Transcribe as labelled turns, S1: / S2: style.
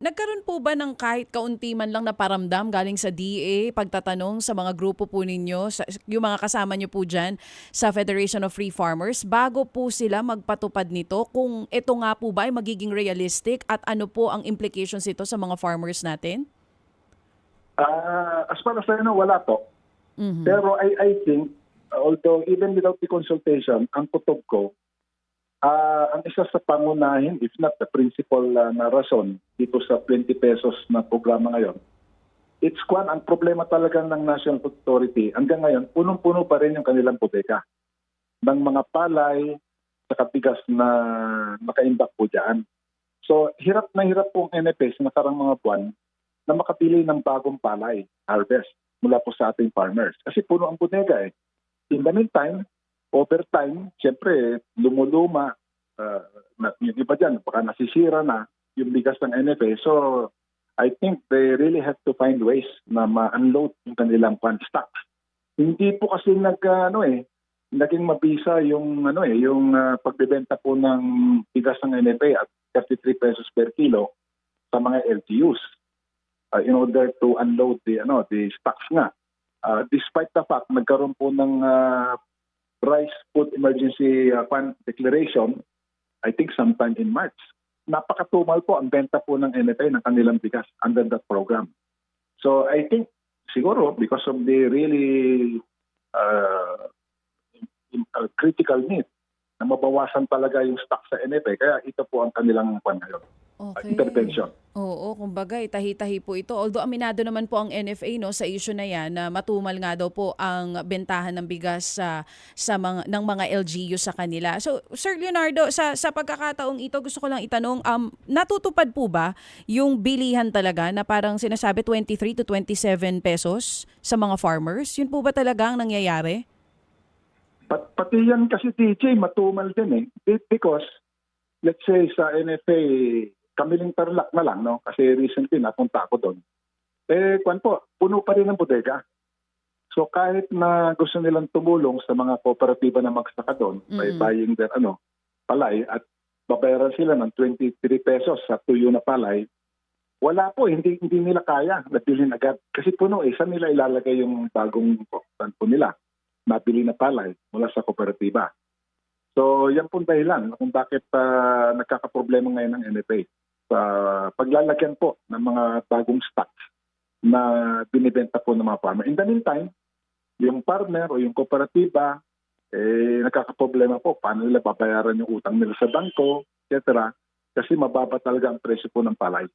S1: Nagkaroon po ba ng kahit kaunti man lang na paramdam galing sa DA, pagtatanong sa mga grupo po ninyo, sa, yung mga kasama nyo po dyan sa Federation of Free Farmers, bago po sila magpatupad nito, kung ito nga po ba ay magiging realistic at ano po ang implications ito sa mga farmers natin?
S2: Ah, as far as I know, wala po.
S1: Mhm.
S2: Pero I, I think, although even without the consultation, ang kutob ko, ah, ang isa sa pangunahin, if not the principal ah, na rason dito sa 20 pesos na programa ngayon, it's kwan, ang problema talaga ng National Food Authority, hanggang ngayon, punong-puno pa rin yung kanilang bodega ng mga palay sa bigas na nakaimbak po dyan. So, hirap na hirap pong NFS na karang mga buwan na makapili ng bagong palay, harvest, mula po sa ating farmers. Kasi puno ang bodega eh. In the meantime, over time, siyempre, lumuluma, uh, yung iba dyan, baka nasisira na yung bigas ng NFA. So, I think they really have to find ways na ma-unload yung kanilang pan stocks. Hindi po kasi nag, ano eh, naging mabisa yung ano eh yung uh, pagbebenta po ng bigas ng NFA at 33 pesos per kilo sa mga LGUs uh, in order to unload the ano the stocks nga. Uh, despite the fact nagkaroon po ng uh, rice food emergency uh, fund declaration I think sometime in March. Napakatumal po ang benta po ng NFA ng kanilang bigas under that program. So I think siguro because of the really uh, in- uh, critical need na mabawasan talaga yung stock sa NFA kaya ito po ang kanilang pan ngayon, uh,
S1: Okay.
S2: intervention.
S1: Oo, kumbaga eh, tahi-tahi po ito. Although aminado naman po ang NFA no sa issue na 'yan na matumal nga daw po ang bentahan ng bigas sa sa mga ng mga LGU sa kanila. So Sir Leonardo, sa sa pagkakataong ito gusto ko lang itanong um natutupad po ba yung bilihan talaga na parang sinasabi 23 to 27 pesos sa mga farmers? Yun po ba talaga ang nangyayari?
S2: Pat, pati yan kasi TJ, matumal din eh. Be- Because, let's say sa NFA, kami lang tarlak na lang, no? Kasi recently napunta ako doon. Eh, kwan po, puno pa rin ang bodega. So kahit na gusto nilang tumulong sa mga kooperatiba na magsaka doon by
S1: Mm.
S2: buying their ano, palay at babayaran sila ng 23 pesos sa tuyo na palay, wala po, hindi hindi nila kaya nabilhin agad. Kasi puno eh, saan nila ilalagay yung bagong kwan po nila? nabili na palay mula sa kooperatiba. So yan po dahilan kung bakit uh, nagkakaproblema ngayon ng NFA sa paglalagyan po ng mga bagong stocks na binibenta po ng mga farmer. In the meantime, yung farmer o yung kooperatiba, eh, nagkakaproblema po paano nila babayaran yung utang nila sa bangko, etc. Kasi mababa talaga ang presyo po ng palay.